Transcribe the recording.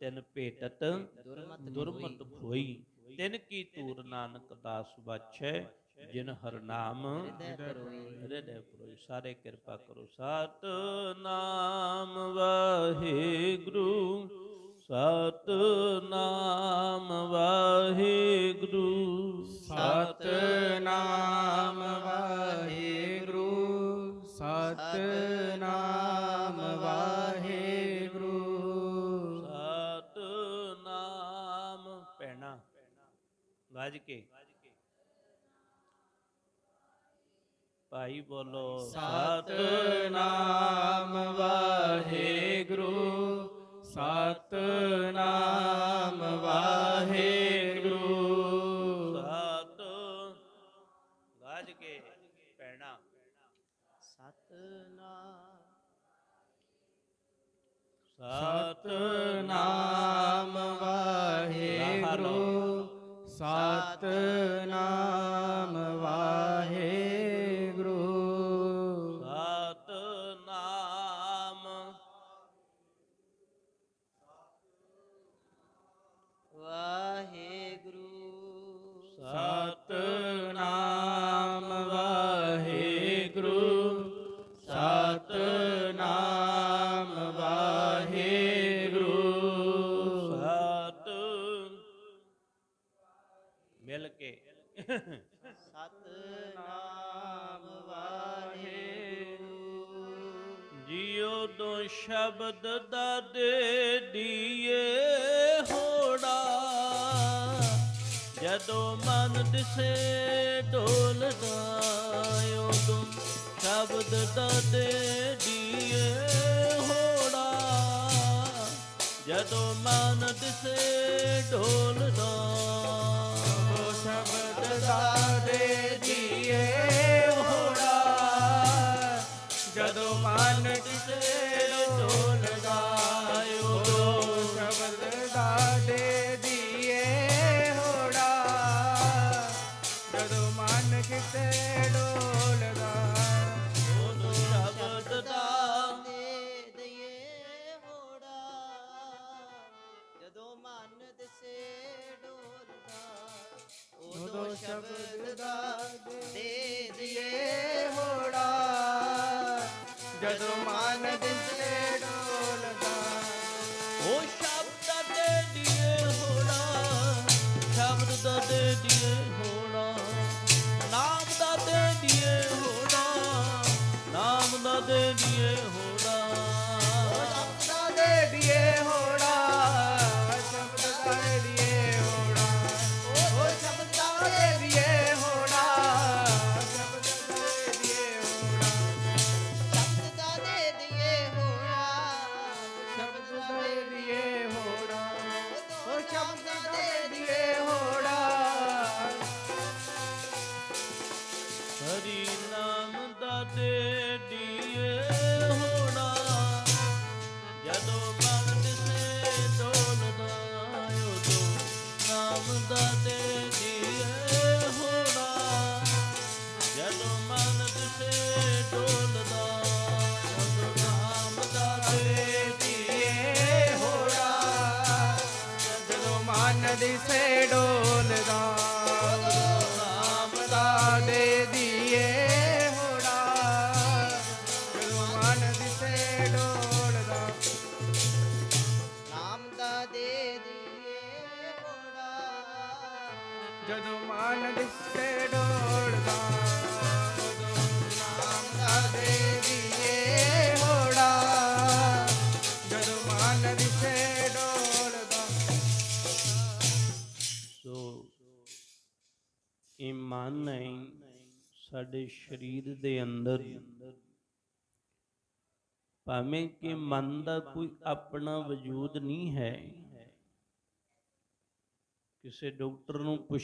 ਤਿਨ ਭੇਟਤ ਦੁਰਮਤ ਹੋਈ ਤਿਨ ਕੀ ਤੂਰ ਨਾਨਕ ਦਾਸ ਬਾਛੈ, ਜਿਨ ਹਰ ਨਾਮ ਹਿਰਦੈ ਪਰੋਈ। ਸਾਰੇ ਕਿਰਪਾ ਕਰੋ ਸਤ ਨਾਮ ਵਾਹਿਗੁਰੂ ਸਤ ਨਾਮ ਵਾਹਿਗੁਰੂ। ਸਤਨਾਮ ਵਾਹਿਗੁਰੂ ਸਤਨਾਮ ਵਾਹਿਗੁਰੂ। ਗੱਜ ਕੇ। ਭਾਈ ਬੋਲੋ ਸਤਨਾਮ ਵਾਹਿਗੁਰੂ ਸਤਨਾਮ ਵਾਹਿਗੁਰੂ। ਸਤ ਗੱਜ ਕੇ ਪੈਣਾ। ਸਤਨਾਮ। ਸਤ ਸਤਨਾਮ ਸਤਨਾਮ ਵਾਹਿਗੁਰੂ ਸਤਨਾਮ ਵਾਹਿਗੁਰੂ। ਸਤ ਮਿਲ ਕੇ। ਸਤਨਾਮ ਵਾਹਿਗੁਰੂ। ਜਿਉ ਦੋ ਸ਼ਬਦ ਦਾ ਦੇ ਦੀਏ ਹੋੜਾ। ਜਦੋਂ ਮਨ ਦਿਸੇ ਢੋਲਦਾ ਉਦੋਂ ਸ਼ਬਦ ਦਾ ਦੇ ਦੀਏ ਹੋੜਾ। ਜਦੋਂ ਮਨ ਦਿਸੇ ਢੋਲਦਾ ਉਹ ਸ਼ਬਦ ਦਾ ਦੇ ਦੀਏ ਹੋੜਾ। ਜਦੋਂ ਮਨ ਕਿਸੇ ਸ਼ਬਦ ਦਾ ਦੇ ਦਿਸੇ ਡੋਲਦਾ ਨਾਮ ਦਾ। ਦੇ ਦੀਏ ਹੋੜਾ। ਜਦੋਂ ਮਨ ਦਿਸੇ ਡੋਲਦਾ ਨਾਮ ਦਾ ਦੇ ਦਈਏ ਹੋੜਾ। ਜਦੋਂ ਮਨ ਦਿਸੇ ਡੋਲਦਾ ਨਾਮ ਦਾ ਦੇ ਇਹ ਮਨ ਹੈ ਸਾਡੇ ਸਰੀਰ ਦੇ ਅੰਦਰ। ਭਾਵੇਂ ਕਿ ਮਨ ਦਾ ਕੋਈ ਆਪਣਾ ਵਜੂਦ ਨਹੀਂ ਹੈ, ਕਿਸੇ ਡਾਕਟਰ ਨੂੰ ਪੁੱਛ